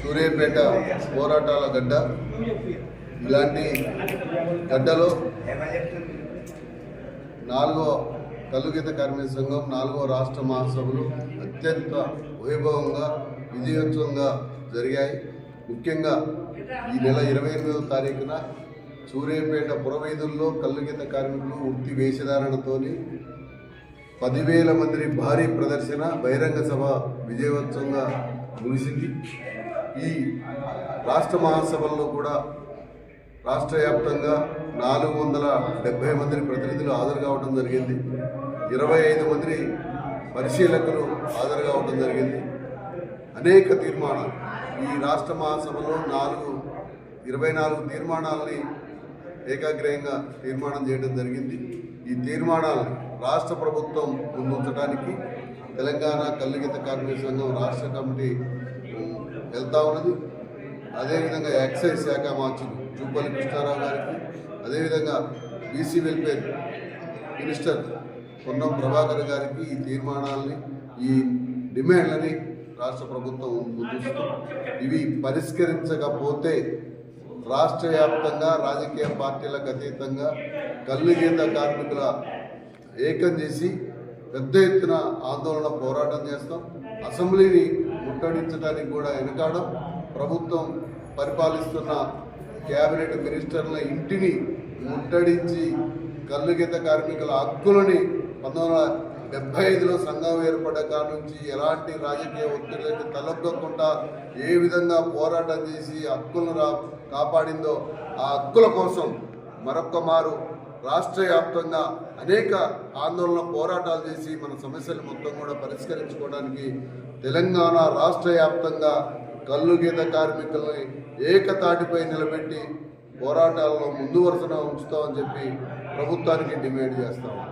సూర్యాపేట పోరాటాల గడ్డ. ఇలాంటి గడ్డలో నాలుగో కలుగిత కార్మిక సంఘం నాలుగో రాష్ట్ర మహాసభలు అత్యంత వైభవంగా విజయోత్సవంగా జరిగాయి. ముఖ్యంగా ఈ నెల ఇరవై ఎనిమిదవ తారీఖున సూర్యాపేట పురవైదుల్లో కల్లుగీత కార్మికులు వృత్తి వేషధారణతోని పదివేల మంది భారీ ప్రదర్శన బహిరంగ సభ విజయవంతంగా ముగిసింది. ఈ రాష్ట్ర మహాసభల్లో కూడా రాష్ట్ర వ్యాప్తంగా నాలుగు వందల డెబ్బై మంది ప్రతినిధులు హాజరు కావడం జరిగింది. ఇరవై ఐదు మంది పరిశీలకులు హాజరు కావడం జరిగింది. అనేక తీర్మానాలు. ఈ రాష్ట్ర మహాసభలో నాలుగు ఇరవై నాలుగు తీర్మానాలని ఏకాగ్రయంగా తీర్మానం చేయడం జరిగింది. ఈ తీర్మానాలను రాష్ట్ర ప్రభుత్వం ముందుంచడానికి తెలంగాణ కల్లుగీత కార్మిక సంఘం రాష్ట్ర కమిటీ వెళ్తా ఉన్నది. అదేవిధంగా ఎక్సైజ్ శాఖ మంత్రులు జూపల్లి కృష్ణారావు గారికి. అదేవిధంగా BC welfare minister Ponnam Prabhakar గారికి ఈ తీర్మానాలని ఈ డిమాండ్లని రాష్ట్ర ప్రభుత్వం ముందుస్తుంది ఇవి పరిష్కరించకపోతే రాష్ట్ర వ్యాప్తంగా రాజకీయ పార్టీలకు అతీతంగా కళ్ళు కార్మికుల ఏకం చేసి పెద్ద ఎత్తున ఆందోళన పోరాటం చేస్తాం. అసెంబ్లీని ముట్టడించడానికి కూడా వెనకాడం. ప్రభుత్వం పరిపాలిస్తున్న కేబినెట్ మినిస్టర్ల ఇంటిని ముట్టడించి కల్లుగీత కార్మికుల హక్కులని పంతొమ్మిది వందల డెబ్బై ఐదులో సంఘం ఏర్పడ్డ కాడ నుంచి ఎలాంటి రాజకీయ ఒత్తిడికి తలొక్కకుండా ఏ విధంగా పోరాటం చేసి హక్కులను రా కాపాడిందో ఆ హక్కుల కోసం మరొక్క మారు రాష్ట్ర వ్యాప్తంగా అనేక ఆందోళన పోరాటాలు చేసి మన సమస్యలు మొత్తం కూడా పరిష్కరించుకోవడానికి తెలంగాణ రాష్ట్ర వ్యాప్తంగా కళ్ళు గీత కార్మికుల్ని ఏకతాటిపై నిలబెట్టి పోరాటాల్లో ముందు వరుసన ఉంచుతామని చెప్పి ప్రభుత్వానికి డిమాండ్ చేస్తాము